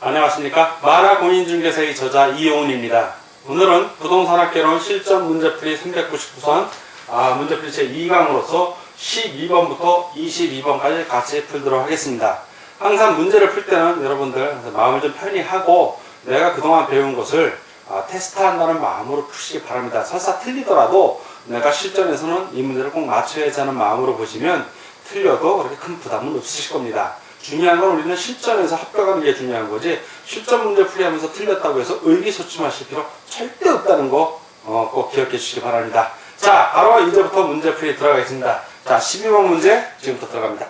안녕하십니까? 마라 공인중개사의 저자 이용훈입니다. 오늘은 부동산학개론 실전 문제풀이 399선 아, 문제풀이 제 2강으로서 12번부터 22번까지 같이 풀도록 하겠습니다. 항상 문제를 풀 때는 여러분들 마음을 좀 편히 하고 내가 그동안 배운 것을 아, 테스트한다는 마음으로 푸시기 바랍니다. 설사 틀리더라도 내가 실전에서는 이 문제를 꼭 맞춰야지 하는 마음으로 보시면 틀려도 그렇게 큰 부담은 없으실 겁니다. 중요한 건 우리는 실전에서 합격하는 게 중요한 거지 실전 문제 풀이하면서 틀렸다고 해서 의기소침하실 필요 절대 없다는 거 어, 꼭 기억해 주시기 바랍니다. 자, 바로 이제부터 문제 풀이 들어가겠습니다. 자, 12번 문제 지금부터 들어갑니다.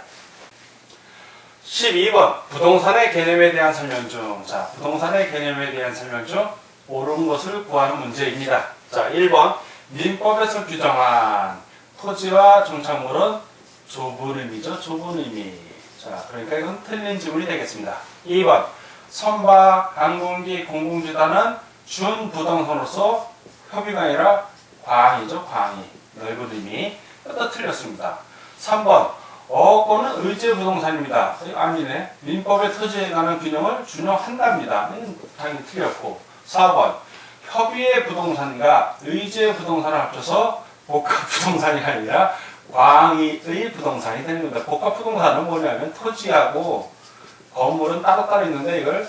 12번 부동산의 개념에 대한 설명 중. 자, 부동산의 개념에 대한 설명 중 옳은 것을 구하는 문제입니다. 자, 1번 민법에서 규정한 토지와 정착물은 좁은 의미죠. 좁은 의미. 자, 그러니까 이건 틀린 지문이 되겠습니다. 2번 선박, 항공기, 공공주단은 준부동산으로서 협의가 아니라 광이죠. 광이. 넓은 의미. 이것도 틀렸습니다. 3번 어권은 의제 부동산입니다. 이거 아니네. 민법의 토지에 관한 균형을 준용한답니다. 당연히 틀렸고. 4번 협의의 부동산과 의제 부동산을 합쳐서 복합 부동산이 아니라 광의의 부동산이 되는 겁니다. 복합 부동산은 뭐냐면 토지하고 건물은 따로따로 있는데 이걸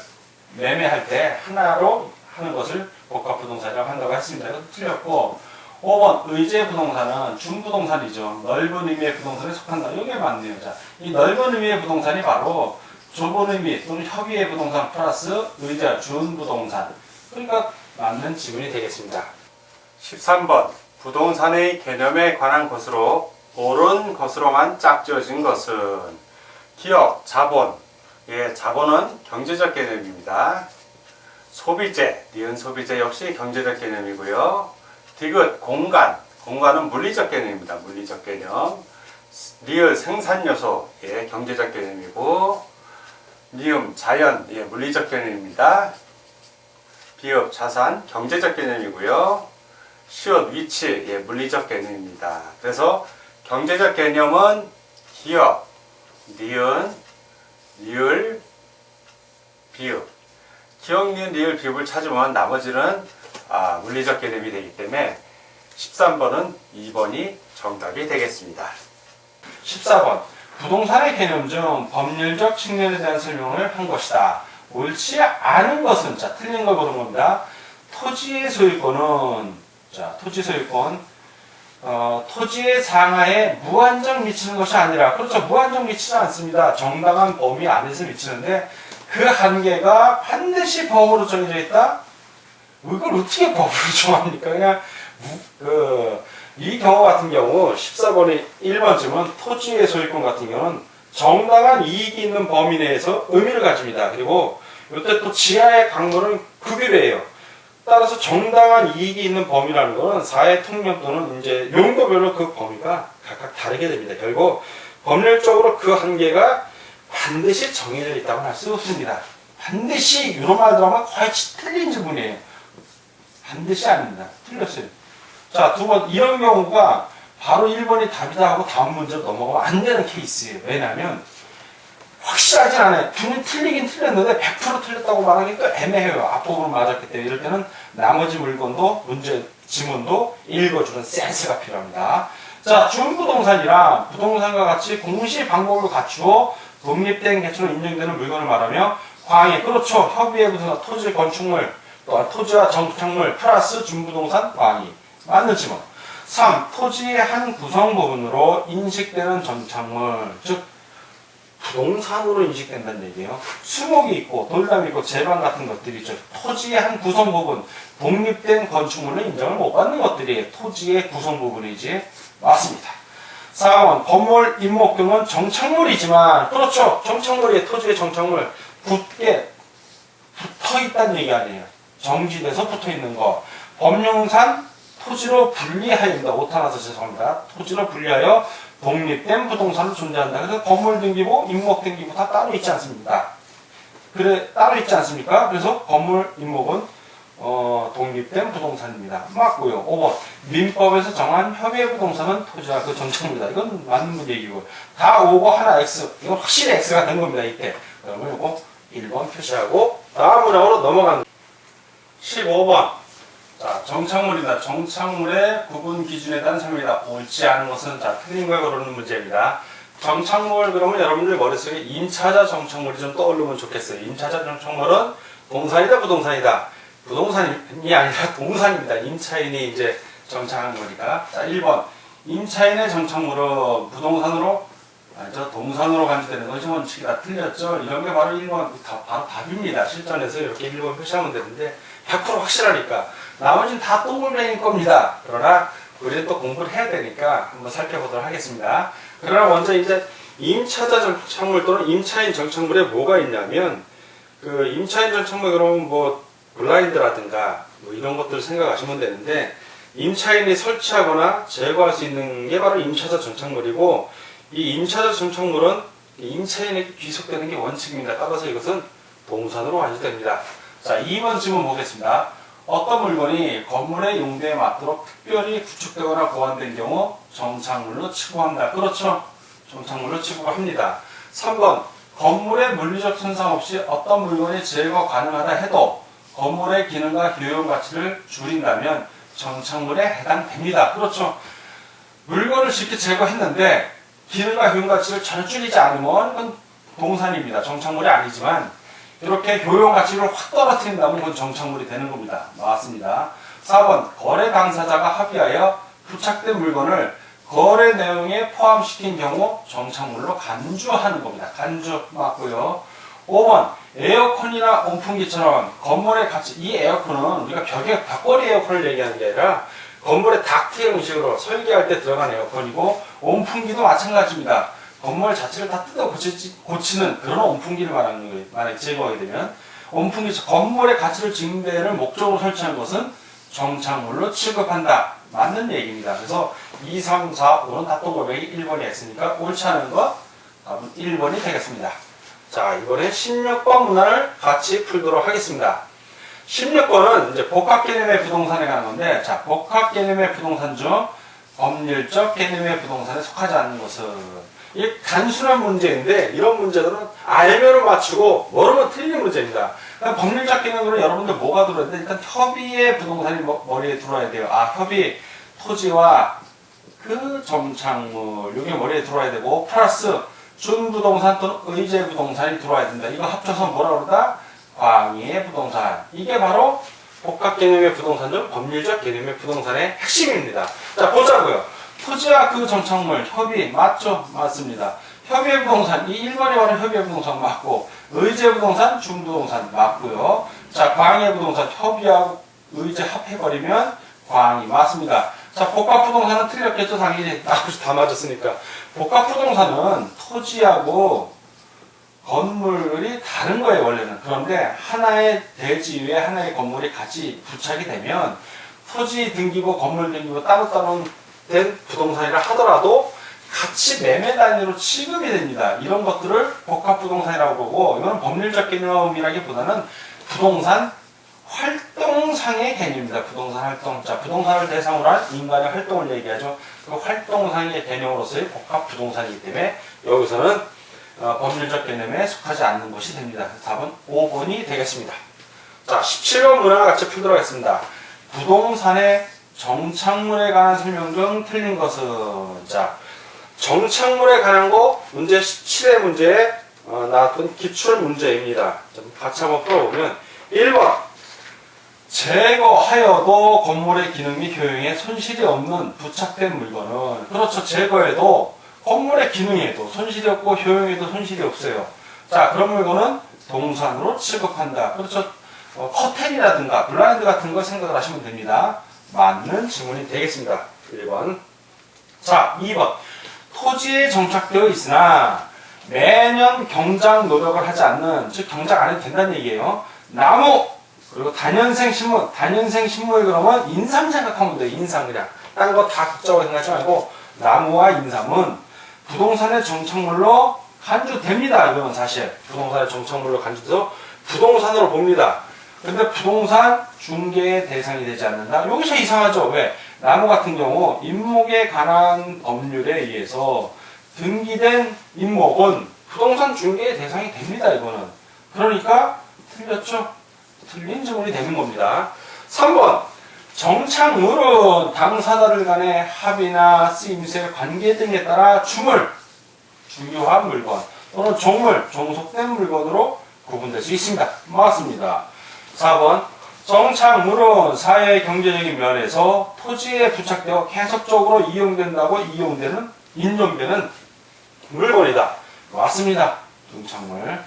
매매할 때 하나로 하는 것을 복합 부동산이라고 한다고 했습니다. 이것도 틀렸고 5번 의제 부동산은 중부동산이죠. 넓은 의미의 부동산에 속한다. 이게 맞네요. 자, 이 넓은 의미의 부동산이 바로 좁은 의미 또는 협의의 부동산 플러스 의자 준부동산. 그러니까 맞는 지문이 되겠습니다. 13번 부동산의 개념에 관한 것으로 옳은 것으로만 짝지어진 것은 기업, 자본 예, 자본은 경제적 개념입니다. 소비재, 니은 소비재 역시 경제적 개념이고요. 디귿, 공간, 공간은 물리적 개념입니다. 물리적 개념. 리을, 생산 요소, 예, 경제적 개념이고, 니음, 자연, 예, 물리적 개념입니다. 비읍, 자산, 경제적 개념이고요. 시옷, 위치, 예, 물리적 개념입니다. 그래서 경제적 개념은 기업, 니은, 리을, 비읍. 기억, 니은, 리을, 비읍을 찾으면 나머지는 아, 물리적 개념이 되기 때문에 13번은 2번이 정답이 되겠습니다. 14번 부동산의 개념 중 법률적 측면에 대한 설명을 한 것이다. 옳지 않은 것은 자 틀린 걸 보는 겁니다. 토지의 소유권은 자 토지 소유권 어, 토지의 상하에 무한정 미치는 것이 아니라 그렇죠 무한정 미치지 않습니다. 정당한 범위 안에서 미치는데 그 한계가 반드시 법으로 정해져 있다. 이걸 어떻게 법으로 정합니까? 그냥 무- 그, 이 경우 같은 경우 14번의 1번쯤은 토지의 소유권 같은 경우는 정당한 이익이 있는 범위 내에서 의미를 가집니다. 그리고 이때 또 지하의 강물은 급유래예요. 따라서 정당한 이익이 있는 범위라는 것은 사회 통념 또는 이제 용도별로 그 범위가 각각 다르게 됩니다. 결국 법률적으로 그 한계가 반드시 정해져 있다고 할 수 없습니다. 반드시 이런 말 들어가면 거의 틀린 지문이에요. 반드시 아닙니다. 틀렸어요. 자, 두 번, 이런 경우가 바로 1번이 답이다 하고 다음 문제로 넘어가면 안 되는 케이스예요. 왜냐하면 확실하진 않아요. 분이 틀리긴 틀렸는데 100% 틀렸다고 말하기 또 애매해요. 앞부분 맞았기 때문에 이럴 때는 나머지 물건도 문제 지문도 읽어주는 센스가 필요합니다. 자, 준부동산이란 부동산과 같이 공시 방법을 갖추어 독립된 개체로 인정되는 물건을 말하며 광해 그렇죠. 협의의 부동산 토지 건축물 또한 토지와 정착물 플러스 준부동산 광이 맞는 지문. 3. 토지의 한 구성 부분으로 인식되는 전착물 즉 부동산으로 인식된다는 얘기예요. 수목이 있고 돌담이 있고 제방 같은 것들이 있죠. 토지의 한 구성 부분, 독립된 건축물로 인정을 못 받는 것들이 토지의 구성 부분이지 맞습니다. 4번 건물, 임목 등은 정착물이지만 그렇죠. 정착물이 토지의 정착물 굳게 붙어 있다는 얘기 아니에요. 정지돼서 붙어 있는 거. 법령상 토지로 분리하여입니다. 오타나서 죄송합니다. 토지로 분리하여 독립된 부동산으로 존재한다. 그래서 건물 등기부, 임목 등기부 다 따로 있지 않습니까? 그래 따로 있지 않습니까? 그래서 건물 임목은 어, 독립된 부동산입니다. 맞고요. 5번 민법에서 정한 협의 부동산은 토지와 그 정착물이다. 이건 맞는 얘기고 다 오고 하나 X 이건 확실히 X가 된 겁니다. 이때 그러면 이거 1번 표시하고 다음 문항으로 넘어간 15번 자 정착물이다. 정착물의 구분 기준에 대한 설명이다. 옳지 않은 것은 자 틀린 걸 고르는 문제입니다. 정착물 그러면 여러분들 머릿속에 임차자 정착물이 좀 떠오르면 좋겠어요. 임차자 정착물은 동산이다 부동산이다. 부동산이 아니라 동산입니다. 임차인이 이제 정착한 거니까. 자 1번 임차인의 정착물은 부동산으로 저 동산으로 간주되는 것이 원칙이 다 틀렸죠. 이런 게 바로 1번 다, 바로 답입니다. 실전에서 이렇게 1번 표시하면 되는데 100% 확실하니까 나머지는 다 동글뱅인 겁니다. 그러나 우리는 또 공부를 해야 되니까 한번 살펴보도록 하겠습니다. 그러나 먼저 이제 임차자 정착물 또는 임차인 정착물에 뭐가 있냐면 그 임차인 정착물 그러면 뭐 블라인드라든가 뭐 이런 것들 생각하시면 되는데 임차인이 설치하거나 제거할 수 있는 게 바로 임차자 정착물이고 이 임차자 정착물은 이 임차인에게 귀속되는 게 원칙입니다. 따라서 이것은 동산으로 간주됩니다. 자, 2번 질문 보겠습니다. 어떤 물건이 건물의 용도에 맞도록 특별히 구축되거나 보완된 경우 정착물로 취급한다. 그렇죠? 정착물로 취급합니다. 3번 건물의 물리적 손상 없이 어떤 물건이 제거 가능하다 해도 건물의 기능과 효용 가치를 줄인다면 정착물에 해당됩니다. 그렇죠? 물건을 쉽게 제거했는데 기능과 효용 가치를 전혀 줄이지 않으면 그건 동산입니다. 정착물이 아니지만 이렇게 효용 가치를 확 떨어뜨린다면 그건 정착물이 되는 겁니다. 나왔습니다. 4번 거래 당사자가 합의하여 부착된 물건을 거래 내용에 포함시킨 경우 정착물로 간주하는 겁니다. 간주 맞고요. 5번 에어컨이나 온풍기처럼 건물의 가치 이 에어컨은 우리가 벽에 벽걸이 에어컨을 얘기하는 게 아니라 건물의 닥트 형식으로 설계할 때 들어간 에어컨이고 온풍기도 마찬가지입니다. 건물 자체를 다 뜯어 고치, 고치는 그런 온풍기를 말하는 거예요. 만약에 제거하게 되면 온풍기 건물의 가치를 증대를 목적으로 설치한 것은 정착물로 취급한다. 맞는 얘기입니다. 그래서 2, 3, 4, 5는 다 동글뱅이 1번이 했으니까 옳지 않은 거 답은 1번이 되겠습니다. 자, 이번에 16번 문항을 같이 풀도록 하겠습니다. 16번은 이제 복합 개념의 부동산에 관한 건데, 자, 복합 개념의 부동산 중 법률적 개념의 부동산에 속하지 않는 것은 이 단순한 문제인데 이런 문제들은 알면은 맞추고 모르면 틀리는 문제입니다. 그냥 법률적 개념으로 여러분들 뭐가 들어야 돼? 일단 협의의 부동산이 머- 머리에 들어와야 돼요. 아, 협의 토지와 그 정착물 이게 머리에 들어와야 되고 플러스 준부동산 또는 의제 부동산이 들어와야 된다. 이거 합쳐서 뭐라 그러다? 광의의 부동산. 이게 바로 복합 개념의 부동산 중 법률적 개념의 부동산의 핵심입니다. 자, 보자고요. 토지와 그 정착물, 협의, 맞죠? 맞습니다. 협의 부동산, 이 1번에 바로 협의 부동산 맞고, 의제 부동산, 중부동산 맞고요. 자, 광의 부동산, 협의하고 의제 합해버리면 광이 맞습니다. 자, 복합 부동산은 틀렸겠죠? 당연히. 아, 다 맞았으니까. 복합 부동산은 토지하고 건물이 다른 거예요, 원래는. 그런데 하나의 대지 위에 하나의 건물이 같이 부착이 되면 토지 등기부, 건물 등기부 따로따로 된 부동산이라 하더라도 같이 매매 단위로 취급이 됩니다. 이런 것들을 복합 부동산이라고 보고 이건 법률적 개념이라기보다는 부동산 활동상의 개념입니다. 부동산 활동. 자, 부동산을 대상으로 한 인간의 활동을 얘기하죠. 그 활동상의 개념으로서의 복합 부동산이기 때문에 여기서는 어, 법률적 개념에 속하지 않는 것이 됩니다. 답은 5번이 되겠습니다. 자, 17번 문항 같이 풀도록 하겠습니다. 부동산의 정착물에 관한 설명 중 틀린 것은 자, 정착물에 관한 거 문제 17의 문제에 어, 나왔던 기출 문제입니다. 좀 같이 한번 풀어보면 1번 제거하여도 건물의 기능 및 효용에 손실이 없는 부착된 물건은 그렇죠 제거해도 건물의 기능에도 손실이 없고 효용에도 손실이 없어요. 자 그런 물건은 동산으로 취급한다. 그렇죠 어, 커튼이라든가 블라인드 같은 거 생각을 하시면 됩니다. 맞는 질문이 되겠습니다. 1번 자 2번 토지에 정착되어 있으나 매년 경작 노력을 하지 않는 즉 경작 안 해도 된다는 얘기예요. 나무 그리고 단연생 식물 단연생 식물 그러면 인삼 생각하면 돼요. 인삼 그냥 다른 거다 걱정하고 생각하지 말고 나무와 인삼은 부동산의 정착물로 간주됩니다. 이건 사실 부동산의 정착물로 간주돼서 부동산으로 봅니다. 근데 부동산 중개의 대상이 되지 않는다. 여기서 이상하죠. 왜? 나무 같은 경우 임목에 관한 법률에 의해서 등기된 임목은 부동산 중개의 대상이 됩니다. 이거는. 그러니까 틀렸죠. 틀린 질문이 되는 겁니다. 3번 정착물은 당사자들 간의 합의나 쓰임새 관계 등에 따라 주물 중요한 물건 또는 종물 종속된 물건으로 구분될 수 있습니다. 맞습니다. 4번 정착물은 사회 경제적인 면에서 토지에 부착되어 계속적으로 이용된다고 이용되는 인용되는 물건이다. 맞습니다. 정착물.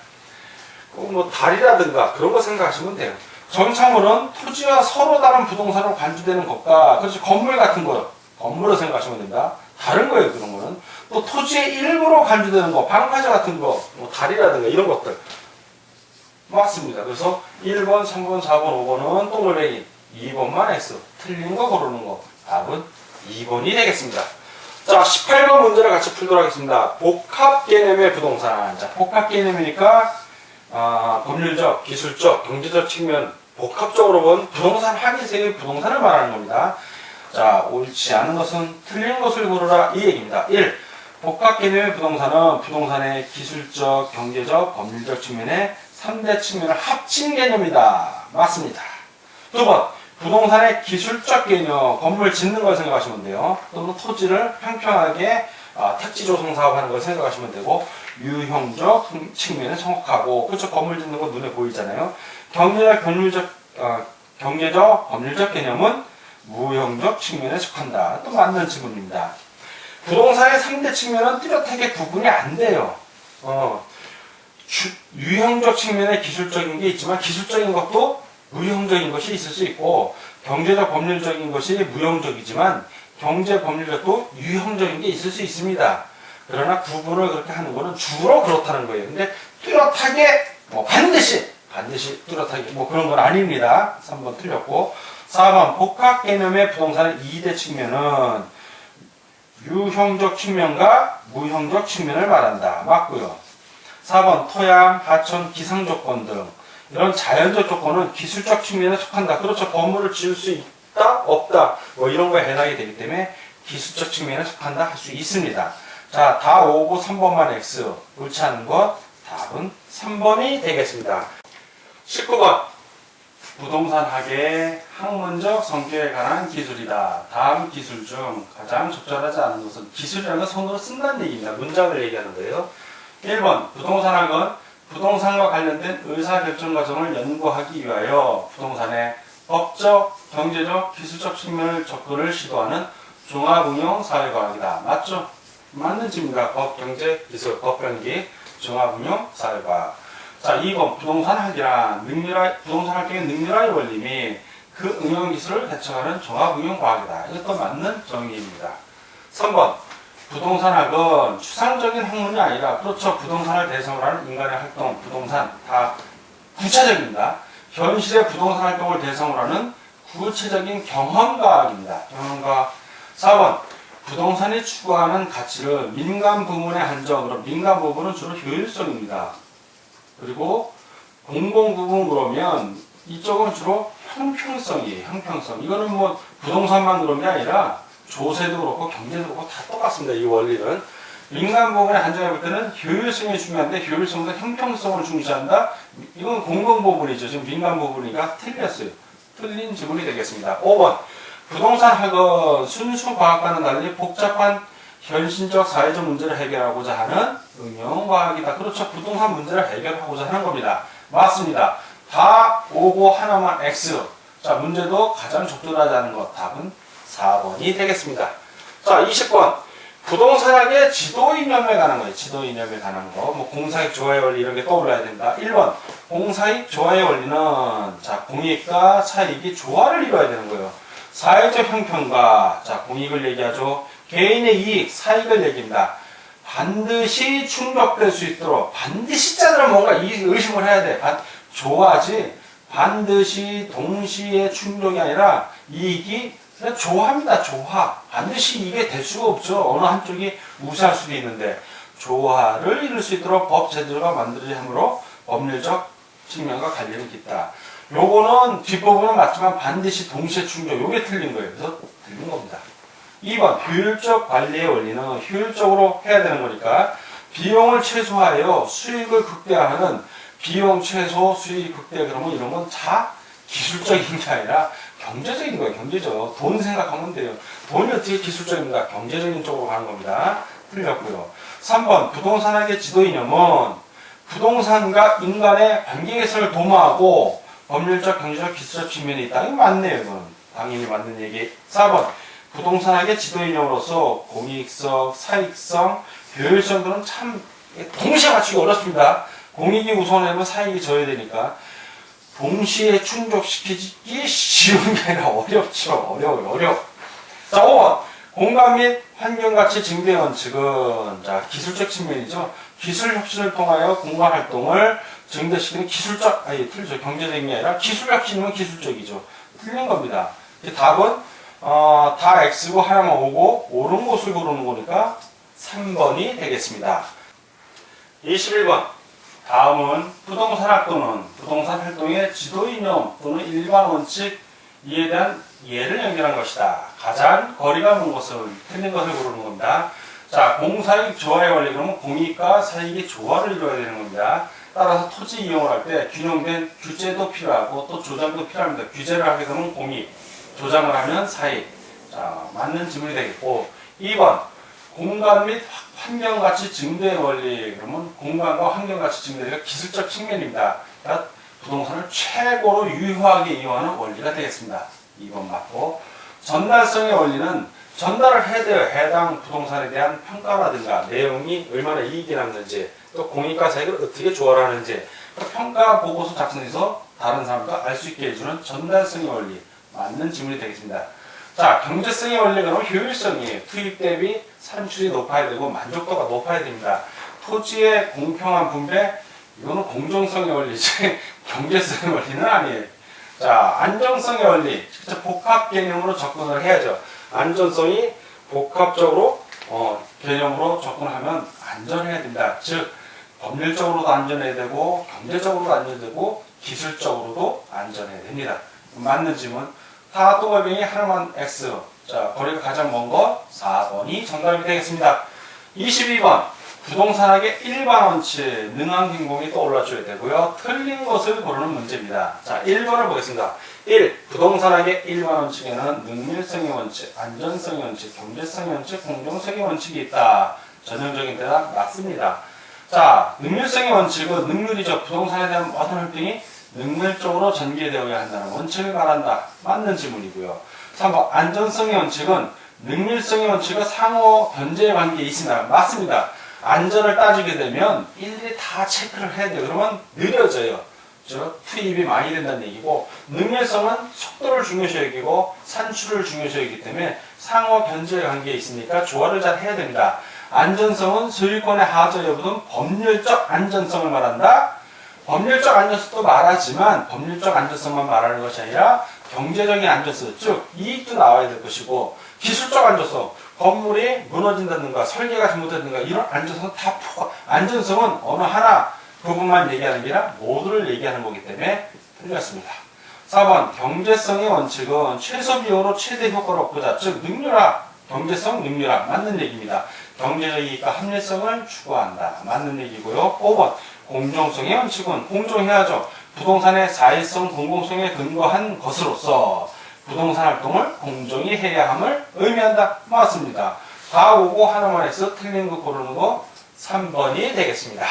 꼭뭐 달이라든가 그런 거 생각하시면 돼요. 정착물은 토지와 서로 다른 부동산으로 관주되는 것과 그렇지 건물 같은 거 건물로 생각하시면 된다. 다른 거예요 그런 거는 또 토지의 일부로 관주되는 거 방파제 같은 거 뭐 달이라든가 이런 것들 맞습니다. 그래서 1번, 3번, 4번, 5번은 똥을베기 2번만 X 틀린 거 고르는 거 답은 2번이 되겠습니다. 자 18번 문제를 같이 풀도록 하겠습니다. 복합 개념의 부동산 자 복합 개념이니까 아, 법률적, 기술적, 경제적 측면 복합적으로 본 부동산 합의세의 부동산을 말하는 겁니다. 자, 옳지 않은 것은 틀린 것을 고르라 이 얘기입니다. 1. 복합 개념의 부동산은 부동산의 기술적, 경제적, 법률적 측면의 3대 측면을 합친 개념이다. 맞습니다. 두 번, 부동산의 기술적 개념, 건물 짓는 걸 생각하시면 돼요. 또는 토지를 평평하게 아, 택지 조성 사업하는 걸 생각하시면 되고 유형적 측면에 정확하고 그렇죠 건물 짓는 거 눈에 보이잖아요. 경제적 법률적 어, 경제적 법률적 개념은 무형적 측면에 속한다. 또 맞는 질문입니다. 부동산의 3대 측면은 뚜렷하게 구분이 안 돼요. 어, 주- 유형적 측면에 기술적인 게 있지만 기술적인 것도 무형적인 것이 있을 수 있고 경제적 법률적인 것이 무형적이지만 경제 법률적도 유형적인 게 있을 수 있습니다. 그러나 구분을 그렇게 하는 거는 주로 그렇다는 거예요. 근데 뚜렷하게 뭐 반드시 반드시 뚜렷하게 뭐 그런 건 아닙니다. 3번 틀렸고 4번 복합 개념의 부동산의 2대 측면은 유형적 측면과 무형적 측면을 말한다. 맞고요. 4번 토양, 하천, 기상 조건 등 이런 자연적 조건은 기술적 측면에 속한다. 그렇죠. 건물을 지을 수 있다, 없다. 뭐 이런 거에 해당이 되기 때문에 기술적 측면에 속한다 할 수 있습니다. 자, 다 오고 3번만 X. 옳지 않은 것 답은 3번이 되겠습니다. 19번. 부동산 학의 학문적 성격에 관한 기술이다. 다음 기술 중 가장 적절하지 않은 것은 기술이라는 건 손으로 쓴다는 얘기입니다. 문장을 얘기하는 거예요. 1번. 부동산학은 부동산과 관련된 의사결정 과정을 연구하기 위하여 부동산의 법적, 경제적, 기술적 측면을 접근을 시도하는 종합응용 사회과학이다. 맞죠? 맞는 질문입니다. 법, 경제, 기술, 법, 변기, 종합응용 사회과학. 자, 2번 부동산 학이란 능률화, 부동산 활동의 능률화의 원리 및그 응용 기술을 개척하는 종합응용 과학이다. 이것도 맞는 정의입니다. 3번 부동산학은 추상적인 학문이 아니라 그렇죠. 부동산을 대상으로 하는 인간의 활동, 부동산 다 구체적입니다. 현실의 부동산 활동을 대상으로 하는 구체적인 경험과학입니다. 경험과학. 4번 부동산이 추구하는 가치를 민간 부문에 한정, 그럼 민간 부분은 주로 효율성입니다. 그리고 공공 부분 그러면 이쪽은 주로 형평성이에요. 형평성. 이거는 뭐 부동산만 그런 게 아니라 조세도 그렇고 경제도 그렇고 다 똑같습니다. 이 원리는. 민간 부분에 한정해 볼 때는 효율성이 중요한데 효율성보다 형평성을 중시한다. 이건 공공 부분이죠. 지금 민간 부분이니까 틀렸어요. 틀린 질문이 되겠습니다. 5번. 부동산 학은 순수 과학과는 달리 복잡한 현실적 사회적 문제를 해결하고자 하는 응용 과학이다. 그렇죠. 부동산 문제를 해결하고자 하는 겁니다. 맞습니다. 다 오고 하나만 X. 자, 문제도 가장 적절하지 않은 것. 답은 4번이 되겠습니다. 자, 20번. 부동산학의 지도 이념에 관한 거예요. 지도 이념에 관한 거. 뭐 공사익 조화의 원리 이런 게 떠올라야 된다. 1번. 공사익 조화의 원리는 자, 공익과 차익이 조화를 이루어야 되는 거예요. 사회적 형평과 자, 공익을 얘기하죠. 개인의 이익, 사익을 얘기합니다. 반드시 충족될 수 있도록 반드시 자들은 뭔가 이 의심을 해야 돼. 반, 조화지 반드시 동시에 충족이 아니라 이익이 그냥 조화입니다. 조화. 반드시 이게 될 수가 없죠. 어느 한쪽이 우세할 수도 있는데 조화를 이룰 수 있도록 법 제도가 만들어야 하므로 법률적 측면과 관련이 있다. 요거는 뒷부분은 맞지만 반드시 동시에 충족. 요게 틀린 거예요. 그래서 틀린 겁니다. 2번 효율적 관리의 원리는 효율적으로 해야 되는 거니까 비용을 최소화하여 수익을 극대화하는 비용 최소 수익 극대 그러면 이런 건 다 기술적인 게 아니라 경제적인 거예요. 경제적. 돈 생각하면 돼요. 돈이 어떻게 기술적입니까? 경제적인 쪽으로 가는 겁니다. 틀렸고요. 3번 부동산학의 지도 이념은 부동산과 인간의 관계 개선을 도모하고 법률적, 경제적, 기술적 측면이 있다. 이거 맞네요. 이건 당연히 맞는 얘기. 4번 부동산학의 지도 이념으로서 공익성, 사익성, 효율성 들은 참 동시에 맞추기 어렵습니다. 공익이 우선하면 사익이 져야 되니까 동시에 충족시키기 쉬운 게 아니라 어렵죠. 어려워요. 어려워. 자, 5번. 공간 및 환경가치 증대 원칙은 자, 기술적 측면이죠. 기술 혁신을 통하여 공간 활동을 증대시키는 기술적, 아니, 틀리죠. 경제적인 게 아니라 기술 혁신이면 기술적이죠. 틀린 겁니다. 답은, 어, 다 X고 하나만 오고, 옳은 곳을 고르는 거니까 3번이 되겠습니다. 21번. 다음은 부동산학 또는 부동산 활동의 지도 이념 또는 일반 원칙 이에 대한 예를 연결한 것이다. 가장 거리가 먼 것을 틀린 것을 고르는 겁니다. 자, 공사익 조화의 원리 그러면 공익과 사익의 조화를 이루어야 되는 겁니다. 따라서 토지 이용을 할 때 균형된 규제도 필요하고 또 조장도 필요합니다. 규제를 하게 되면 공익, 조장을 하면 사익. 자, 맞는 질문이 되겠고 2번 공간 및 환경 가치 증대 원리 그러면 공간과 환경 가치 증대가 기술적 측면입니다. 그러니까 부동산을 최고로 유효하게 이용하는 원리가 되겠습니다. 2번 맞고 전달성의 원리는 전달을 해야 돼요. 해당 부동산에 대한 평가라든가 내용이 얼마나 이익이 남는지 또 공익과 사익을 어떻게 조화하는지 그 평가 보고서 작성해서 다른 사람과 알 수 있게 해주는 전달성의 원리 맞는 질문이 되겠습니다. 자 경제성의 원리가 그러면 효율성이에요. 투입 대비 산출이 높아야 되고 만족도가 높아야 됩니다. 토지의 공평한 분배 이거는 공정성의 원리지 경제성의 원리는 아니에요. 자, 안정성의 원리. 진짜 복합 개념으로 접근을 해야죠. 안전성이 복합적으로 어, 개념으로 접근하면 안전해야 됩니다. 즉 법률적으로도 안전해야 되고 경제적으로도 안전되고 기술적으로도 안전해야 됩니다. 맞는 질문. 다 또발병이 하나만 X. 자, 거리가 가장 먼 거 4번이 정답이 되겠습니다. 22번. 부동산학의 일반 원칙, 능한 행동이 떠올라줘야 되고요. 틀린 것을 고르는 문제입니다. 자, 1번을 보겠습니다. 1. 부동산학의 일반 원칙에는 능률성의 원칙, 안전성의 원칙, 경제성의 원칙, 공정성의 원칙이 있다. 전형적인 대답 맞습니다. 자, 능률성의 원칙은 능률이죠. 부동산에 대한 모든 활동이 능률적으로 전개되어야 한다는 원칙을 말한다. 맞는 질문이고요. 3번. 안전성의 원칙은 능률성의 원칙과 상호 견제 관계에 있습니다. 맞습니다. 안전을 따지게 되면 일일이 다 체크를 해야 돼요. 그러면 느려져요. 저 투입이 많이 된다는 얘기고 능률성은 속도를 중요시 여기고 산출을 중요시 여기기 때문에 상호 견제 관계에 있으니까 조화를 잘 해야 됩니다. 안전성은 소유권의 하자 여부는 법률적 안전성을 말한다. 법률적 안전성도 말하지만 법률적 안전성만 말하는 것이 아니라 경제적인 안전성, 즉 이익도 나와야 될 것이고 기술적 안전성, 건물이 무너진다든가 설계가 잘못된다든가 이런 안전성 다 포함. 안전성은 어느 하나 부분만 얘기하는 게 아니라 모두를 얘기하는 거기 때문에 틀렸습니다. 4번 경제성의 원칙은 최소 비용으로 최대 효과를 얻고자 즉 능률화 경제성 능률화 맞는 얘기입니다. 경제적 이익과 합리성을 추구한다 맞는 얘기고요. 5번 공정성의 원칙은 공정해야죠. 부동산의 사회성 공공성에 근거한 것으로서 부동산 활동을 공정히 해야 함을 의미한다. 맞습니다. 다 보고 하나만 해서 틀린 거 고르는 거 3번이 되겠습니다.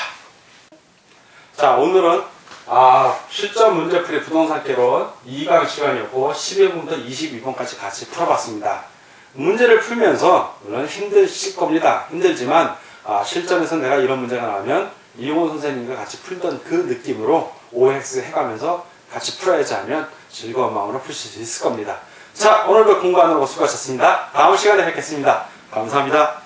자, 오늘은 아, 실전 문제풀이 부동산 개론 2강 시간이었고 11번부터 22번까지 같이 풀어봤습니다. 문제를 풀면서 물론 힘드실 겁니다. 힘들지만 아, 실전에서 내가 이런 문제가 나오면 이용호 선생님과 같이 풀던 그 느낌으로 OX 해가면서 같이 풀어야지 하면 즐거운 마음으로 푸실 수 있을 겁니다. 자, 오늘도 공부하느라고 수고하셨습니다. 다음 시간에 뵙겠습니다. 감사합니다.